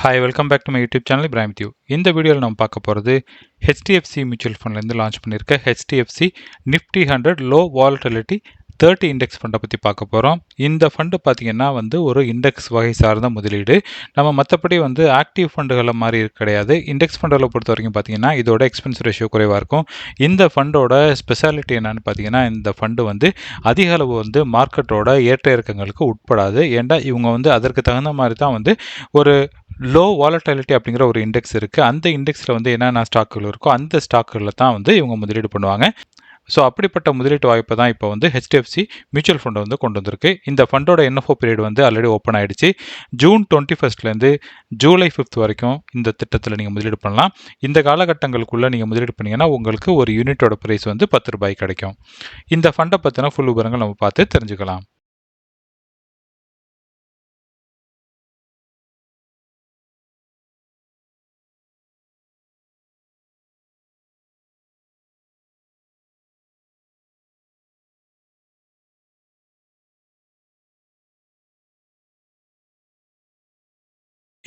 Hi welcome back to my YouTube channel Ibrahim due இந்த வீடியோவில் நம்ம பார்க்க போகிறது ஹெச்டிஎஃப்சி மியூச்சுவல் ஃபண்ட்லேருந்து லான்ச் பண்ணியிருக்க HDFC Nifty hundred low volatility thirty index ஃபண்டை பற்றி பார்க்க போகிறோம் இந்த ஃபண்டு பார்த்திங்கன்னா வந்து ஒரு இண்டெக்ஸ் வகை சார்ந்த முதலீடு. நம்ம மற்றபடி வந்து ஆக்டிவ் ஃபண்டுகளை மாதிரி கிடையாது. இண்டெக்ஸ் ஃபண்டுகளை பொறுத்த வரைக்கும் பார்த்திங்கன்னா இதோட எக்ஸ்பென்ஸ் ரேஷியோ குறைவாக இருக்கும். இந்த ஃபண்டோட ஸ்பெஷாலிட்டி என்னன்னு பார்த்தீங்கன்னா இந்த ஃபண்டு வந்து அதிக அளவு வந்து மார்க்கெட்டோட ஏற்ற இறக்கங்களுக்கு உட்படாது. ஏன்டா இவங்க வந்து அதற்கு தகுந்த மாதிரி தான் வந்து ஒரு லோ வாலட்டிலிட்டி அப்படிங்கிற ஒரு இண்டெக்ஸ் இருக்குது அந்த இண்டெக்ஸில் வந்து என்னென்ன ஸ்டாக்குகள் இருக்கோ அந்த ஸ்டாக்குகளில் தான் வந்து இவங்க முதலீடு பண்ணுவாங்க. ஸோ அப்படிப்பட்ட முதலீட்டு வாய்ப்பை தான் இப்போ வந்து ஹெச்டிஎஃப்சி மியூச்சுவல் ஃபண்டை வந்து கொண்டு வந்திருக்கு. இந்த ஃபண்டோட என்எஃப்ஓ பீரியட் வந்து ஆல்ரெடி ஓப்பன் ஆகிடுச்சு ஜூன் டுவெண்ட்டி ஃபஸ்ட்லேருந்து ஜூலை ஃபிஃப்த் வரைக்கும் இந்த திட்டத்தில் நீங்கள் முதலீடு பண்ணலாம். இந்த காலகட்டங்களுக்குள்ளே நீங்கள் முதலீடு பண்ணீங்கன்னா உங்களுக்கு ஒரு யூனிட்டோட ப்ரைஸ் வந்து பத்து ரூபாய் கிடைக்கும். இந்த ஃபண்டை பற்றின ஃபுல் விவரங்கள் நம்ம பார்த்து தெரிஞ்சுக்கலாம்.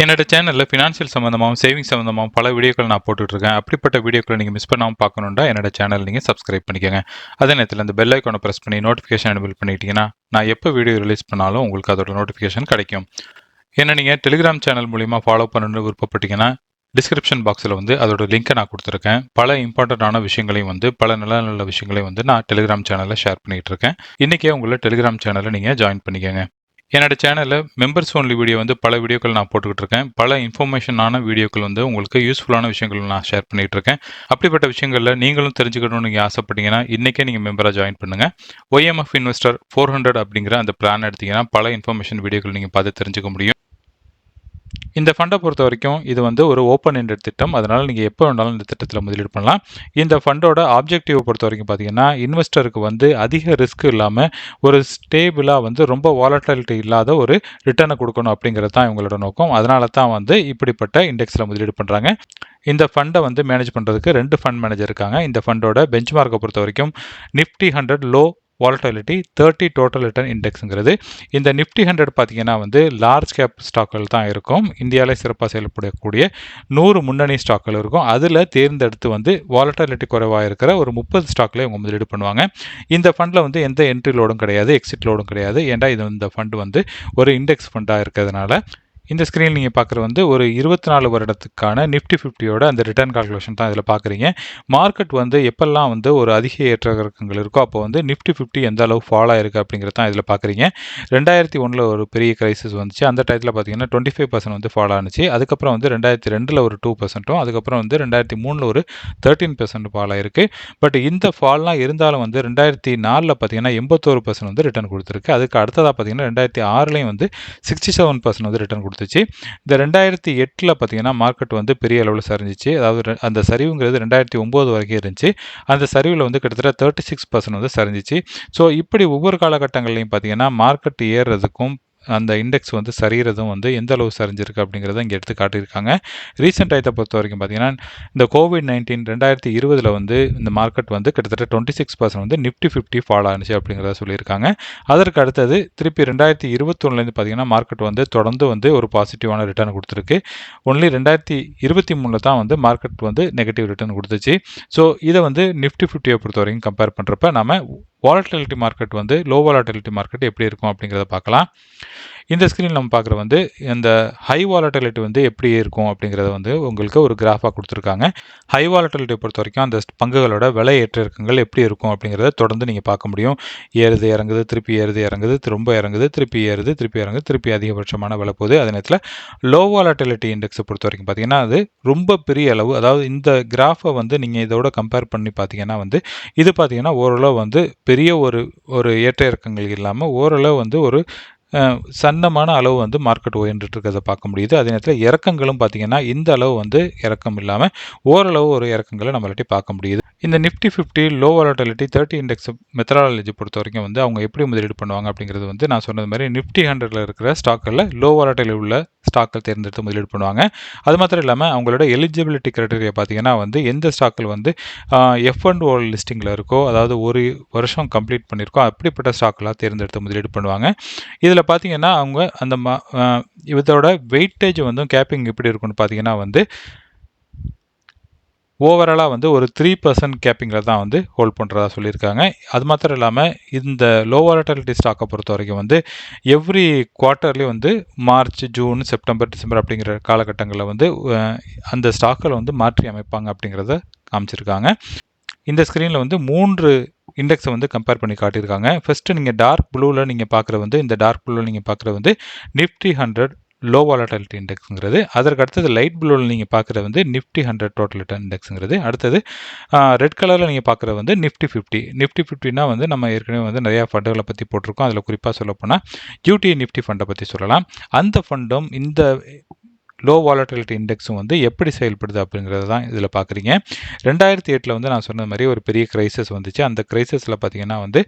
என்னோட சேனலில் ஃபினான்ஷியல் சம்மந்தமாகவும் சேவிங் சம்மந்தமாகவும் பல வீடியோக்கள் நான் போட்டுட்ருக்கேன். அப்படிப்பட்ட வீடியோக்களை நீங்கள் மிஸ் பண்ணாமல் பார்க்கணுன்னா என்னோட சேனல் நீங்கள் சப்ஸ்கிரைப் பண்ணிக்கோங்க. அதே நேரத்தில் இந்த பெல் ஐக்கானை ப்ரெஸ் பண்ணி நோட்டிஃபிகேஷன் எனபிள் பண்ணிட்டீங்கன்னா நான் எப்போ வீடியோ ரிலீஸ் பண்ணாலும் உங்களுக்கு அதோட நோட்டிஃபிகேஷன் கிடைக்கும். என்ன நீங்கள் டெலிகிராம் சேனல் மூலிமா ஃபாலோ பண்ணணும்னு விருப்பப்பட்டீங்கன்னா டிஸ்கிரிப்ஷன் பாக்ஸில் வந்து அதோட லிங்க்கை நான் கொடுத்துருக்கேன். பல இம்பார்ட்டண்ட்டான விஷயங்களையும் வந்து பல நல்ல நல்ல விஷயங்களையும் வந்து நான் டெலிகிராம் சேனலில் ஷேர் பண்ணிகிட்டு இருக்கேன் இன்றைக்கே உங்களை டெலிகிராம் சேனலில் நீங்கள் ஜாயின் பண்ணிக்கோங்க. என்னோட சேனலில் மெம்பர்ஸ் ஒன்லி வீடியோ வந்து பல வீடியோக்கள் நான் போட்டுக்கிட்டு இருக்கேன். பல இன்ஃபர்மேஷனான வீடியோக்கள் வந்து உங்களுக்கு யூஸ்ஃபுல்லான விஷயங்கள் நான் ஷேர் பண்ணிகிட்டு இருக்கேன். அப்படிப்பட்ட விஷயங்களில் நீங்களும் தெரிஞ்சுக்கணும்னு நீங்கள் ஆசைப்பட்டீங்கன்னா இன்றைக்கே நீங்கள் மெம்பராக ஜாயின் பண்ணுங்கள் ஒய்எம்எஃப் இன்வெஸ்டர் ஃபோர் ஹண்ட்ரட் அப்படிங்கிற அந்த பிளான் எடுத்தீங்கன்னா பல இன்ஃபர்மேஷன் வீடியோக்கள் நீங்கள் பார்த்து தெரிஞ்சுக்க முடியும். இந்த ஃபண்டை பொறுத்த வரைக்கும் இது வந்து ஒரு ஓப்பன் எண்டட் திட்டம். அதனால் நீங்கள் எப்போ வேணாலும் இந்த திட்டத்தில் முதலீடு பண்ணலாம். இந்த ஃபண்டோட ஆப்ஜெக்டிவ் பொறுத்த வரைக்கும் பார்த்தீங்கன்னா இன்வெஸ்டருக்கு வந்து அதிக ரிஸ்க் இல்லாமல் ஒரு ஸ்டேபிளாக வந்து ரொம்ப வாலட்டாலிட்டி இல்லாத ஒரு ரிட்டர்னை கொடுக்கணும் அப்படிங்கிறது தான் இவங்களோட நோக்கம். அதனால தான் வந்து இப்படிப்பட்ட இண்டெக்ஸில் முதலீடு பண்ணுறாங்க இந்த ஃபண்டை வந்து மேனேஜ் பண்ணுறதுக்கு ரெண்டு ஃபண்ட் மேனேஜர் இருக்காங்க. இந்த ஃபண்டோட பெஞ்ச் மார்க்கை பொறுத்த வரைக்கும் Nifty hundred low volatility thirty total return இண்டெக்ஸுங்கிறது இந்த நிஃப்டி ஹண்ட்ரட் பார்த்தீங்கன்னா வந்து லார்ஜ் கேப் ஸ்டாக்கள் தான் இருக்கும். இந்தியாவில் சிறப்பாக செயல்படக்கூடிய நூறு முன்னணி ஸ்டாக்குகள் இருக்கும். அதில் தேர்ந்தெடுத்து வந்து வாலட்டிலிட்டி குறைவாக இருக்கிற ஒரு முப்பது ஸ்டாக்கில் இவங்க முதலீடு பண்ணுவாங்க. இந்த ஃபண்டில் வந்து எந்த என்ட்ரி லோடும் கிடையாது எக்ஸிட் லோடும் கிடையாது. ஏன்டா இது இந்த ஃபண்டு வந்து ஒரு இண்டெக்ஸ் ஃபண்டாக இருக்கிறதுனால இந்த ஸ்க்ரீன் நீங்கள் பார்க்குறது வந்து ஒரு இருபத்தி நாலு வருடத்துக்கான நிஃப்டி ஃபிஃப்டியோட அந்த ரிட்டர்ன் கால்குலேஷன் தான் இதில் பார்க்குறீங்க. மார்க்கெட் வந்து எப்பெல்லாம் வந்து ஒரு அதிக ஏற்ற இறக்கங்கள் இருக்கோ அப்போ வந்து நிஃப்டி ஃபிஃப்டி எந்த அளவு ஃபாலோ ஆயிருக்கு அப்படிங்கிறது தான் இதில் பார்க்குறீங்க. ரெண்டாயிரத்தி ஒன்றில் ஒரு பெரிய கிரைசிஸ் வந்துச்சு. அந்த டயத்தில் பார்த்தீங்கன்னா டுவெண்ட்டி ஃபைவ் பர்சன்ட் வந்து ஃபாலோ ஆனிச்சு. அதுக்கப்புறம் வந்து ரெண்டாயிரத்தி ரெண்டில் ஒரு டூ பர்சன்ட்டும் அதுக்கப்புறம் வந்து ரெண்டாயிரத்தி மூணில் ஒரு தேர்ட்டீன் பர்சன்ட் ஃபாலோ ஆயிருக்கு. பட் இந்த ஃபால்லாம் இருந்தாலும் வந்து ரெண்டாயிரத்தி நாலில் பார்த்தீங்கன்னா எண்பத்தோரு பர்சன்ட் வந்து ரிட்டர்ன் கொடுத்துருக்கு. அதுக்கு அடுத்ததாக பார்த்தீங்கன்னா ரெண்டாயிரத்தி ஆறுலேயும் வந்து சிக்ஸ்டி செவன் பர்சன்ட் வந்து ரிட்டர்ன் கொடுத்துச்சு இந்த ரெண்டாயிரத்தி எட்டில் பார்த்தீங்கன்னா மார்க்கெட் வந்து பெரிய அளவில் சரிஞ்சிச்சு. அதாவது அந்த சரிவுங்கிறது ரெண்டாயிரத்தி ஒம்பது வரைக்கும் இருந்துச்சு. அந்த சரிவில் வந்து கிட்டத்தட்ட தேர்ட்டி சிக்ஸ் பர்சன்ட் வந்து சரிஞ்சிச்சு. ஸோ இப்படி ஒவ்வொரு காலகட்டங்கள்லையும் பார்த்தீங்கன்னா மார்க்கெட் ஏறுறதுக்கும் அந்த இண்டெக்ஸ் வந்து சரிகிறதும் வந்து எந்த அளவு சரிஞ்சிருக்கு அப்படிங்கிறத இங்கே எடுத்து காட்டியிருக்காங்க. ரீசெண்ட் டயத்தை பொறுத்த வரைக்கும் பார்த்தீங்கன்னா இந்த கோவிட் நைன்டீன் ரெண்டாயிரத்தி இருபதில் வந்து இந்த மார்க்கெட் வந்து கிட்டத்தட்ட டுவெண்ட்டி சிக்ஸ் பர்சன்ட் வந்து நிஃப்டி ஃபிஃப்டி ஃபால் ஆனிச்சு அப்படிங்கிறத சொல்லியிருக்காங்க. அதற்கு அடுத்தது திருப்பி ரெண்டாயிரத்தி இருபத்தொன்னுலேருந்து பார்த்தீங்கன்னா மார்க்கெட் வந்து தொடர்ந்து வந்து ஒரு பாசிட்டிவான ரிட்டர்ன் கொடுத்துருக்கு. ஒன்லி ரெண்டாயிரத்தி இருபத்தி மூணில் தான் வந்து மார்க்கெட் வந்து நெகட்டிவ் ரிட்டர்ன் கொடுத்துச்சு. ஸோ இதை வந்து நிஃப்டி ஃபிஃப்டியை பொறுத்த வரைக்கும் கம்பேர் பண்ணுறப்ப நம்ம வாலட்டிலிட்டி மார்க்கெட் வந்து லோ வாலட்டிலிட்டி மார்க்கெட் எப்படி இருக்கும் அப்படிங்கிறத பார்க்கலாம். இந்த ஸ்க்ரீனில் நம்ம பார்க்குற வந்து இந்த ஹை வாலட்டிலிட்டி வந்து எப்படி இருக்கும் அப்படிங்கிறத வந்து உங்களுக்கு ஒரு கிராஃபாக கொடுத்துருக்காங்க. ஹை வாலட்டிலிட்டி பொறுத்த வரைக்கும் அந்த பங்குகளோட விலை ஏற்ற இறக்கங்கள் எப்படி இருக்கும் அப்படிங்கிறத தொடர்ந்து நீங்கள் பார்க்க முடியும். ஏறுது இறங்குது திருப்பி ஏறுது இறங்குது ரொம்ப இறங்குது திருப்பி ஏறுது திருப்பி இறங்குது திருப்பி அதிகபட்சமான விலை போகுது. அதே நேரத்தில் லோ வாலட்டிலிட்டி இண்டெக்ஸை பொறுத்த வரைக்கும் பார்த்தீங்கன்னா அது ரொம்ப பெரிய அளவு அதாவது இந்த கிராஃபை வந்து நீங்கள் இதோட கம்பேர் பண்ணி பார்த்தீங்கன்னா வந்து இது பார்த்தீங்கன்னா ஓரளவு வந்து பெரிய ஒரு ஒரு ஏற்ற இறக்கங்கள் இல்லாமல் ஓரளவு வந்து ஒரு சன்னமான அளவு வந்து மார்க்கெட் உயர்ந்துட்டு இருக்கிறத பார்க்க முடியுது. அதே நேரத்தில் இறக்கங்களும் பார்த்தீங்கன்னா இந்த அளவு வந்து இறக்கம் இல்லாமல் ஓரளவு ஒரு இறக்கங்களை நம்மளாட்டி பார்க்க முடியுது. இந்த Nifty fifty low volatility thirty index methodology பொறுத்த வரைக்கும் வந்து அவங்க எப்படி முதலீடு பண்ணுவாங்க அப்படிங்கிறது வந்து நான் சொன்னது மாதிரி நிஃப்டி ஹண்ட்ரடில் இருக்கிற ஸ்டாக்கில் லோ வாலட்டில் உள்ள ஸ்டாக்கில் தேர்ந்தெடுத்து முதலீடு பண்ணுவாங்க. அது மாத்திரம் இல்லாமல் அவங்களோட எலிஜிபிலிட்டி கிரைட்டீரியா பார்த்தீங்கன்னா வந்து எந்த ஸ்டாக்கில் வந்து எஃப் அண்ட் ஓல் லிஸ்டிங்கில் இருக்கோ அதாவது ஒரு வருஷம் கம்ப்ளீட் பண்ணியிருக்கோ அப்படிப்பட்ட ஸ்டாக்கெலாம் தேர்ந்தெடுத்து முதலீடு பண்ணுவாங்க. இதில் இதில் பார்த்தீங்கன்னா அவங்க அந்த ம இதோட வெயிட்டேஜ் வந்து கேப்பிங் எப்படி இருக்குன்னு பார்த்தீங்கன்னா வந்து ஓவராலாக வந்து ஒரு த்ரீ பர்சன்ட் கேப்பிங்கில் தான் வந்து ஹோல்ட் பண்ணுறதா சொல்லியிருக்காங்க. அது மாத்திரம் இல்லாமல் இந்த லோ வாலட்டாலிட்டி ஸ்டாக்கை பொறுத்த வரைக்கும் வந்து எவ்ரி குவார்ட்டர்லேயும் வந்து மார்ச் ஜூன் செப்டம்பர் டிசம்பர் அப்படிங்கிற காலகட்டங்களில் வந்து அந்த ஸ்டாக்கில் வந்து மாற்றி அமைப்பாங்க அப்படிங்கிறத காமிச்சிருக்காங்க. இந்த ஸ்க்ரீனில் வந்து மூன்று இண்டெக்ஸை வந்து கம்பேர் பண்ணி காட்டியிருக்காங்க. ஃபஸ்ட்டு நீங்கள் டார்க் ப்ளூவில் நீங்கள் பார்க்குற வந்து இந்த டார்க் ப்ளூவில் நீங்கள் பார்க்குற வந்து நிஃப்டி ஹண்ட்ரட் லோ வாலட்டாலிட்டி இண்டெக்ஸுங்கிறது அதற்கு அடுத்தது லைட் ப்ளூவில் நீங்கள் பார்க்குற வந்து நிஃப்டி ஹண்ட்ரட் டோட்டல் ரிட்டர்ன் இண்டெக்ஸுங்கிறது அடுத்தது ரெட் கலரில் நீங்கள் பார்க்குற வந்து நிஃப்டி ஃபிஃப்டி நிஃப்டி ஃபிஃப்டினா வந்து நம்ம ஏற்கனவே வந்து நிறையா ஃபண்டுகளை பற்றி போட்டிருக்கோம். அதில் குறிப்பாக சொல்லப்போனால் போனால் யூடி நிஃப்டி ஃபண்டை பற்றி சொல்லலாம். அந்த ஃபண்டும் இந்த லோ வாலட்டிலிட்டி இண்டெக்ஸும் வந்து எப்படி செயல்படுது அப்படிங்கிறது தான் இதில் பார்க்குறீங்க ரெண்டாயிரத்தி எட்டில் வந்து நான் சொன்ன மாதிரி ஒரு பெரிய கிரைசஸ் வந்துச்சு. அந்த கிரைசஸில் பார்த்தீங்கன்னா வந்து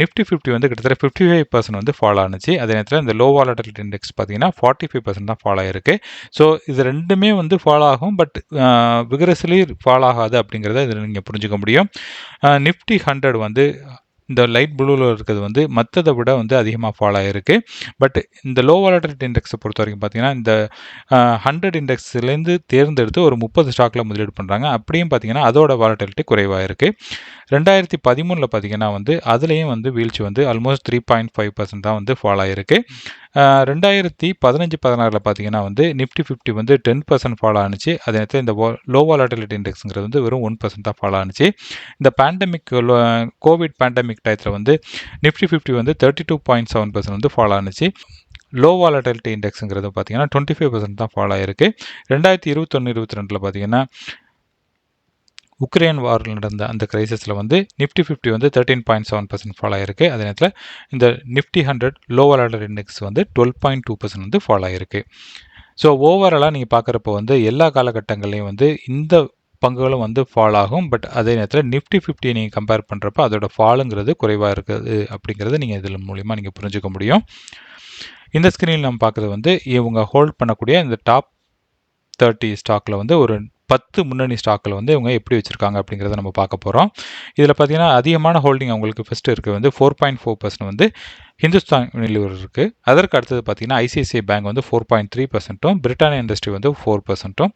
நிஃப்டி ஃபிஃப்டி வந்து கிட்டத்தட்ட ஃபிஃப்டி ஃபைவ் பர்சன்ட் வந்து ஃபாலோ ஆனிச்சு. அதே நேரத்தில் இந்த லோ வாலட்டிலிட்டி இண்டெக்ஸ் பார்த்தீங்கன்னா ஃபார்ட்டி ஃபைவ் பர்சன்ட் தான் ஃபாலோ ஆயிருக்கு. ஸோ இது ரெண்டுமே வந்து ஃபாலோ ஆகும். பட் விகரஸ்லி ஃபாலோ ஆகாது அப்படிங்கிறத இதில் நீங்கள் புரிஞ்சுக்க முடியும். நிஃப்டி ஹண்ட்ரட் வந்து இந்த லைட் ப்ளூவில் இருக்கிறது வந்து மற்றதை விட வந்து அதிகமாக ஃபாலோ ஆகிருக்கு பட் இந்த லோ வாலட்டிலிட்டி இண்டெக்ஸை பொறுத்த வரைக்கும் பார்த்தீங்கன்னா இந்த ஹண்ட்ரட் இண்டெக்ஸ்லேருந்து தேர்ந்தெடுத்து ஒரு முப்பது ஸ்டாக்கில் முதலீடு பண்ணுறாங்க அப்படியும் பார்த்தீங்கன்னா அதோட வாலட்டிலிட்டி குறைவாக இருக்குது ரெண்டாயிரத்தி பதிமூணில் பார்த்தீங்கன்னா வந்து அதுலேயும் வந்து வீழ்ச்சி வந்து almost three point five percent தான் வந்து ஃபாலோ ஆகிருக்கு ரெண்டாயிரத்தி பதினஞ்சு பதினாறில் பார்த்தீங்கன்னா வந்து நிஃப்டி ஃபிஃப்டி வந்து டென் பர்சன்ட் ஃபாலோ ஆனிச்சு. அதே நேரத்தில் இந்த லோ வாலாட்டிலிட்டி இண்டெக்ஸுங்கிறது வந்து வெறும் ஒன் பர்சன்ட் தான் ஃபாலோ ஆனிச்சு. இந்த பேண்டமிக் கோவிட் பேண்டமிக் டயத்தில் வந்து நிஃப்டி ஃபிஃப்டி வந்து thirty two point seven percent வந்து ஃபாலோ ஆனிச்சு. லோ வாலட்டிலிட்டி இண்டெக்ஸுங்கிறது பார்த்தீங்கன்னா டுவெண்ட்டி ஃபைவ் பர்சன்ட் தான் ஃபால் ஆயிருக்கு. ரெண்டாயிரத்தி இருபத்தொன்று இருபத்தி ரெண்டில் பார்த்தீங்கன்னா உக்ரைன் வாரில் நடந்த அந்த கிரைசிஸில் வந்து நிஃப்டி ஃபிஃப்டி வந்து thirteen point seven percent fall ஆயிருக்கு. அதே நேரத்தில் இந்த Nifty hundred lower order index வந்து டுவெல் பாயிண்ட் டூ பர்சன்ட் வந்து ஃபாலோ ஆயிருக்கு. ஸோ ஓவராலாக நீங்கள் பார்க்குறப்போ வந்து எல்லா காலகட்டங்கள்லையும் வந்து இந்த பங்குகளும் வந்து ஃபால் ஆகும். பட் அதே நேரத்தில் நிஃப்டி ஃபிஃப்டியை நீங்கள் கம்பேர் பண்ணுறப்ப அதோட ஃபாலுங்கிறது குறைவாக இருக்குது அப்படிங்கிறத நீங்கள் இதில் மூலிமா நீங்கள் புரிஞ்சுக்க முடியும். இந்த ஸ்க்ரீனில் நம்ம பார்க்குறது வந்து இவங்க ஹோல்ட் பண்ணக்கூடிய இந்த டாப் தேர்ட்டி ஸ்டாக்கில் வந்து ஒரு பத்து முன்னணி ஸ்டாக்கில் வந்து இவங்க எப்படி வச்சுருக்காங்க அப்படிங்கிறத நம்ம பார்க்க போகிறோம் இதில் பார்த்தீங்கன்னா அதிகமான ஹோல்டிங் அவங்களுக்கு ஃபஸ்ட்டு இருக்குது வந்து ஃபோர் பாயிண்ட் ஃபோர் பர்சன்ட் வந்து ஹிந்துஸ்தான் யூனிலிவர் இருக்குது அதற்கு அடுத்தது பார்த்தீங்கன்னா ஐசிஐசிஐ பேங்க் வந்து ஃபோர் பாயிண்ட் த்ரீ பர்சன்ட்டும் பிரிட்டானிய இண்டஸ்ட்ரி வந்து ஃபோர் பர்சன்ட்டும்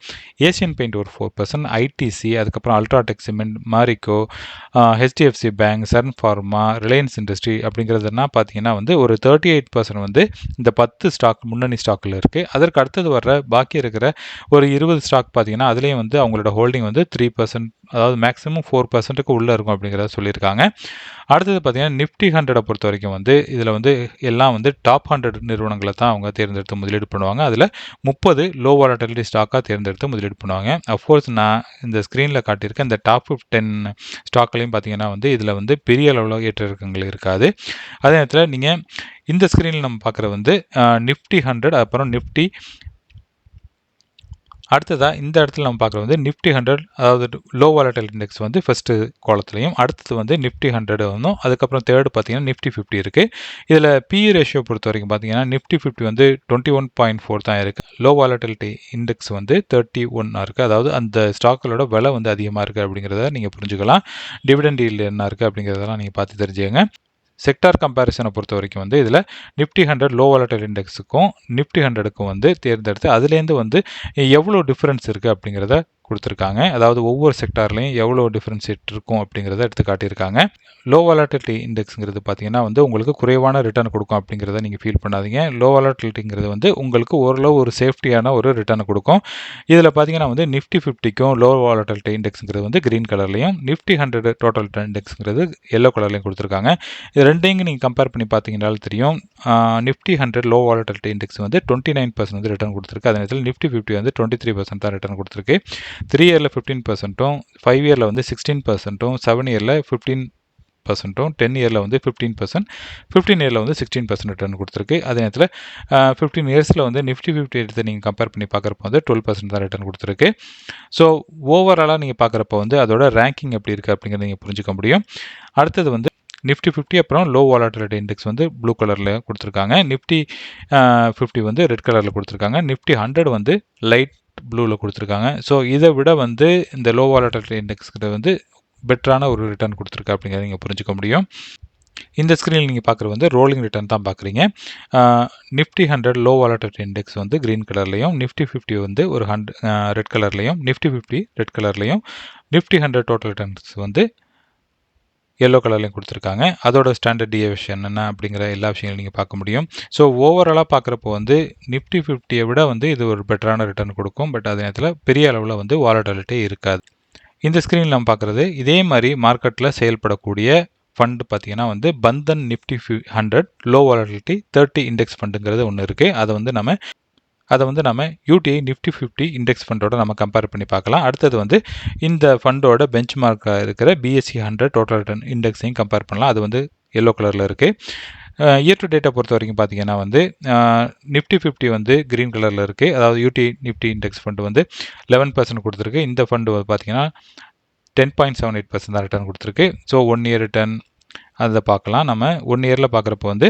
ஏசியன் பெயிண்ட் ஒரு ஃபோர் பர்சன்ட் ஐடிசி அதுக்கப்புறம் UltraTech Cement Marico HDFC Bank Sun Pharma Reliance Industry அப்படிங்கிறதுனா பார்த்தீங்கன்னா வந்து ஒரு தேர்ட்டி எயிட் பர்சன்ட் வந்து இந்த பத்து ஸ்டாக் முன்னணி ஸ்டாக்கில் இருக்குது அதற்கு அடுத்தது வர்ற பாக்கி இருக்கிற ஒரு இருபது ஸ்டாக் பார்த்தீங்கன்னா அதுலேயும் வந்து அவங்களோட ஹோல்டிங் வந்து த்ரீ பர்சன்ட் அதாவது மேக்ஸிமம் ஃபோர் பர்சன்ட்டுக்கு உள்ளே இருக்கும் அப்படிங்கிறத சொல்லியிருக்காங்க. அடுத்தது பார்த்தீங்கன்னா நிஃப்டி ஹண்ட்ரடை பொறுத்த வரைக்கும் வந்து இதில் வந்து எல்லாம் வந்து டாப் ஹண்ட்ரட் நிறுவனங்களை தான் அவங்க தேர்ந்தெடுத்து முதலீடு பண்ணுவாங்க. அதில் முப்பது லோ வாலட்டிலிட்டி ஸ்டாக்காக தேர்ந்தெடுத்து முதலீடு பண்ணுவாங்க. அஃப்கோர்ஸ் நான் இந்த ஸ்க்ரீனில் காட்டியிருக்க இந்த டாப் டென் ஸ்டாக்லையும் பார்த்தீங்கன்னா வந்து இதில் வந்து பெரிய அளவில் ஏற்ற இறக்கங்கள் இருக்காது. அதே நேரத்தில் நீங்கள் இந்த ஸ்க்ரீனில் நம்ம பார்க்குற வந்து நிஃப்டி ஹண்ட்ரட் அப்புறம் நிஃப்டி அடுத்ததாக இந்த இடத்துல நம்ம பார்க்குறது வந்து நிஃப்டி ஹண்ட்ரட் அதாவது லோ வாலட்டல் இண்டெக்ஸ் வந்து ஃபஸ்ட்டு கோலத்துலையும் அடுத்தது வந்து நிஃப்டி ஹண்ட்ரட் வந்தோம். அதுக்கப்புறம் தேர்டு பார்த்தீங்கன்னா நிஃப்டி ஃபிஃப்டி இருக்குது இதில் பி ரேஷியோ பொறுத்த வரைக்கும் பார்த்தீங்கன்னா நிஃப்டி ஃபிஃப்டி வந்து டுவெண்ட்டி ஒன் பாயிண்ட் ஃபோர் தான் இருக்குது லோ வாலட்டிலிட்டி இண்டெக்ஸ் வந்து தேர்ட்டி ஒன்னாக இருக்குது அதாவது அந்த ஸ்டாக்களோட விலை வந்து அதிகமாக இருக்குது அப்படிங்கிறத நீங்கள் புரிஞ்சுக்கலாம். டிவிடெண்ட் இல்லை என்ன இருக்குது அப்படிங்கிறதெல்லாம் நீங்கள் பார்த்து தெரிஞ்சுக்கங்க. செக்டார் கம்பேரிசனை பொறுத்த வரைக்கும் வந்து இதில் நிஃப்டி ஹண்ட்ரட் லோ வாலட்டல் இண்டெக்ஸுக்கும் நிஃப்டி ஹண்ட்ரடுக்கும் வந்து தேர்ந்தெடுத்து அதுலேருந்து வந்து எவ்வளோ டிஃப்ரென்ஸ் இருக்குது அப்படிங்கிறத கொடுத்துருக்காங்க. அதாவது ஒவ்வொரு செக்டார்லையும் எவ்வளோ டிஃப்ரென்ஷியேட் இருக்கும் அப்படிங்கிறத எடுத்து காட்டியிருக்காங்க. லோ வாலாட்டிலிட்டி இண்டெக்ஸுங்கிறது பார்த்தீங்கன்னா வந்து உங்களுக்கு குறைவான ரிட்டர்ன் கொடுக்கும் அப்படிங்கிறத நீங்கள் ஃபீல் பண்ணாதீங்க. லோ வாலாட்டிலிட்டிங்கிறது வந்து உங்களுக்கு ஓரளவு ஒரு சேஃப்டியான ஒரு ரிட்டர்ன் கொடுக்கும். இதில் பார்த்தீங்கன்னா வந்து நிஃப்டி ஃபிஃப்டிக்கும் லோ வாலாட்டிலிட்டி இண்டெக்ஸுங்கிறது வந்து க்ரீன் கலர்லையும் நிஃப்டி ஹண்ட்ரட் டோட்டல் இண்டெக்ஸுங்கிறது எல்லோ கலர்லையும் கொடுத்துருக்காங்க. இது ரெண்டையும் நீங்கள் கம்பேர் பண்ணி பார்த்தீங்கன்னாலும் தெரியும். Nifty hundred low volatility index வந்து டுவெண்ட்டி நைன் பர்சன்ட் வந்து ரிட்டர்ன் கொடுத்துருக்கு. அதே நேரத்தில் நிஃப்டி ஃபிஃப்டி வந்து டுவெண்ட்டி த்ரீ பர்சன்ட் தான் ரிட்டர்ன் கொடுத்துருக்கு. த்ரீ இயரில் ஃபிஃப்டீன் பர்சன்ட்டும் ஃபைவ் இயரில் வந்து சிக்ஸ்டீன் பர்சன்ட்டும் செவன் இயரில் ஃபிஃப்டீன் பர்சன்ட்டும் டென் இயரில் வந்து ஃபிஃப்டீன் பர்சன்ட் ஃபிஃப்டீன் இயரில் வந்து சிக்ஸ்டீன் பர்சன்ட் ரிட்டர்ன் கொடுத்துருக்கு. அதே நேரத்தில் ஃபிஃப்டீன் இயர்ஸில் வந்து நிஃப்டி ஃபிஃப்டி எடுத்து நீங்கள் கம்பேர் பண்ணி பார்க்குறப்ப வந்து டுவெல் பர்சன்ட் தான் ரிட்டர்ன் கொடுத்துருக்கு. ஸோ ஓவராலாக நீங்கள் பார்க்குறப்ப வந்து அதோட ரேங்கிங் எப்படி இருக்குது அப்படிங்கிறத நீங்கள் புரிஞ்சுக்க முடியும். அடுத்தது வந்து நிஃப்டி ஃபிஃப்டி அப்புறம் லோ வாலாட்டிலிட்டி இண்டெக்ஸ் வந்து ப்ளூ கலரில் கொடுத்துருக்காங்க. நிஃப்டி ஃபிஃப்டி வந்து ரெட் கலரில் கொடுத்துருக்காங்க. நிஃப்டி ஹண்ட்ரட் வந்து லைட் ப்ளூவில் கொடுத்துருக்காங்க. ஸோ இதை விட வந்து இந்த லோ வாலட்டிலிட்டி இண்டெக்ஸ்கிட்ட வந்து பெட்டரான ஒரு ரிட்டர்ன் கொடுத்துருக்கு அப்படிங்கிறத நீங்கள் புரிஞ்சுக்க முடியும். இந்த ஸ்க்ரீனில் நீங்கள் பார்க்குறது வந்து ரோலிங் ரிட்டர்ன் தான் பார்க்குறீங்க. Nifty hundred low volatility index வந்து க்ரீன் கலர்லையும் நிஃப்டி ஃபிஃப்டி வந்து ஒரு ஹண்ட் ரெட் கலர்லையும் நிஃப்டி ஃபிஃப்டி ரெட் கலர்லையும் நிஃப்டி ஹண்ட்ரட் டோட்டல் ரிட்டர்ன்ஸ் வந்து எல்லோ கலர்லையும் கொடுத்துருக்காங்க. அதோட ஸ்டாண்டர்ட் டிஎவிஷன் என்ன அப்படிங்கிற எல்லா விஷயங்களும் நீங்கள் பார்க்க முடியும். ஸோ ஓவராலாக பார்க்குறப்போ வந்து நிஃப்டி ஃபிஃப்டியை விட வந்து இது ஒரு பெட்டரான ரிட்டர்ன் கொடுக்கும். பட் அதே நேரத்தில் பெரிய அளவில் வந்து வாலடாலிட்டி இருக்காது. இந்த ஸ்க்ரீனில் நம்ம பார்க்குறது இதே மாதிரி மார்க்கெட்டில் செயல்படக்கூடிய ஃபண்டு பார்த்தீங்கன்னா வந்து Bandhan Nifty hundred low volatility thirty index ஃபண்டுங்கிறது ஒன்று இருக்குது அதை வந்து நம்ம அதை வந்து நம்ம யூடிஐ நிஃப்டி ஃபிஃப்டி இண்டெக்ஸ் ஃபண்டோட நம்ம கம்பேர் பண்ணி பார்க்கலாம். அடுத்தது வந்து இந்த ஃபண்டோட பெஞ்ச் மார்க்காக இருக்கிற பிஎஸ்சி ஹண்ட்ரட் டோட்டல் ரிட்டர்ன் இண்டெக்ஸையும் கம்பேர் பண்ணலாம். அது வந்து எல்லோ கலரில் இருக்குது இயர் டு டேட்டை பொறுத்த வரைக்கும் பார்த்தீங்கன்னா வந்து நிஃப்டி ஃபிஃப்டி வந்து க்ரீன் கலரில் இருக்குது அதாவது யூடி நிஃப்டி இண்டெக்ஸ் ஃபண்டு வந்து லெவன் பர்சன்ட் கொடுத்துருக்கு. இந்த ஃபண்டு பார்த்தீங்கன்னா ten point seven eight percent தான் ரிட்டர்ன் கொடுத்துருக்கு. ஸோ ஒன் இயர் ரிட்டர்ன் அதை பார்க்கலாம். நம்ம ஒன் இயரில் பார்க்குறப்போ வந்து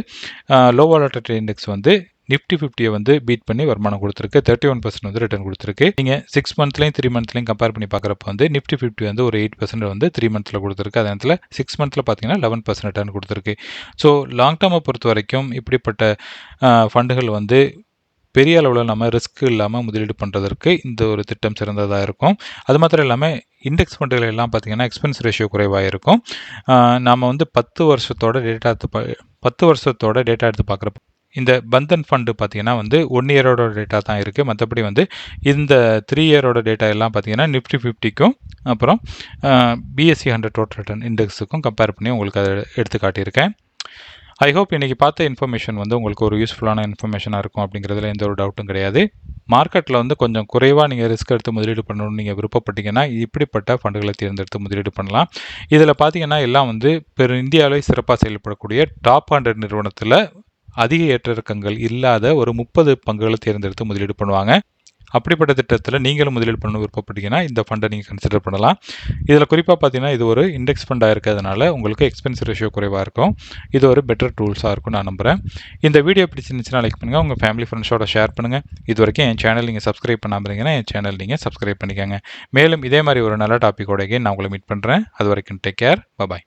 லோ வாலட்டிலிட்டி இண்டெக்ஸ் வந்து நிஃப்டி ஃபிஃப்டியை வந்து பீட் பண்ணி வருமானம் கொடுத்துருக்கு. தேர்ட்டி ஒன் பர்சன்ட் வந்து ரிட்டர்ன் கொடுத்துருக்கு. நீங்கள் சிக்ஸ் மந்த்லையும் த்ரீ மந்த்லையும் கம்பேர் பண்ணி பார்க்குறப்ப வந்து நிஃப்டி ஃபிஃப்டி வந்து ஒரு எயிட் பர்சன்ட் வந்து த்ரீ மந்த்தில் கொடுத்துருக்கு. அதே நேரத்தில் சிக்ஸ் மந்த்தில் பார்த்தீங்கன்னா லெவன் பர்சன்ட் ரிட்டர்ன் கொடுத்துருக்கு. ஸோ லாங் டேர்மை பொறுத்த வரைக்கும் இப்படிப்பட்ட ஃபண்டுகள் வந்து பெரிய அளவில் நம்ம ரிஸ்க் இல்லாமல் முதலீடு பண்ணுறதற்கு இந்த ஒரு திட்டம் சிறந்ததாக இருக்கும். அது மாத்திரம் இல்லாமல் இண்டெக்ஸ் ஃபண்டுகள் எல்லாம் பார்த்திங்கன்னா எக்ஸ்பென்ஸ் ரேஷியோ குறைவாக இருக்கும் நாம் வந்து பத்து வருஷத்தோட டேட்டா எடுத்து பத்து வருஷத்தோட டேட்டா எடுத்து பார்க்குறப்ப இந்த பந்தன் ஃபண்டு பார்த்தீங்கன்னா வந்து ஒன் இயரோட டேட்டா தான் இருக்குது மற்றபடி வந்து இந்த த்ரீ இயரோட டேட்டா எல்லாம் பார்த்தீங்கன்னா நிஃப்டி ஃபிஃப்டிக்கும் அப்புறம் பிஎஸ்சி ஹண்ட்ரட் டோட்டல் ரிட்டர்ன் இண்டெக்ஸுக்கும் கம்பேர் பண்ணி உங்களுக்கு அதை எடுத்து காட்டியிருக்கேன். ஐ ஹோப் இன்றைக்கி பார்த்த இன்ஃபர்மேஷன் வந்து உங்களுக்கு ஒரு யூஸ்ஃபுல்லான இன்ஃபர்மேஷனாக இருக்கும் அப்படிங்கிறதுல எந்த ஒரு டவுட்டும் கிடையாது. மார்க்கெட்டில் வந்து கொஞ்சம் குறைவாக நீங்கள் ரிஸ்க் எடுத்து முதலீடு பண்ணணும்னு நீங்கள் விருப்பப்பட்டீங்கன்னா இப்படிப்பட்ட ஃபண்டுகளை தேர்ந்தெடுத்து முதலீடு பண்ணலாம். இதில் பார்த்தீங்கன்னா எல்லாம் வந்து பெரு இந்தியாவிலே சிறப்பாக செயல்படக்கூடிய டாப் ஹண்ட்ரட் நிறுவனத்தில் அதிக ஏற்ற இறக்கங்கள் இல்லாத ஒரு முப்பது பங்குகளை தேர்ந்தெடுத்து முதலீடு பண்ணுவாங்க. அப்படிப்பட்ட திட்டத்தில் நீங்களும் முதலீடு பண்ண விருப்பப்பட்டீங்கன்னா இந்த ஃபண்டை நீங்கள் கன்சிடர் பண்ணலாம். இதில் குறிப்பாக பார்த்தீங்கன்னா இது ஒரு இண்டெக்ஸ் ஃபண்டாக இருக்கிறதுனால உங்களுக்கு எக்ஸ்பென்ஸ் ரேஷியோ குறைவாக இருக்கும். இது ஒரு பெட்டர் டூல்ஸாக இருக்கும் நான் நம்புகிறேன் இந்த வீடியோ பிடிச்சிருந்துச்சுன்னா லைக் பண்ணுங்கள் உங்கள் ஃபேமிலி ஃப்ரெண்ட்ஸோட ஷேர் பண்ணுங்கள் இது வரைக்கும் என் சேனல் நீங்கள் சப்ஸ்கிரைப் பண்ணாமல் இருந்தீங்கன்னா என் சேனல் நீங்கள் சப்ஸ்கிரைப் பண்ணிக்கோங்க. மேலும் இதே மாதிரி ஒரு நல்ல டாப்பிக்கோட நான் உங்களை மீட் பண்ணுறேன் அது வரைக்கும் டேக் கேர் பபாய்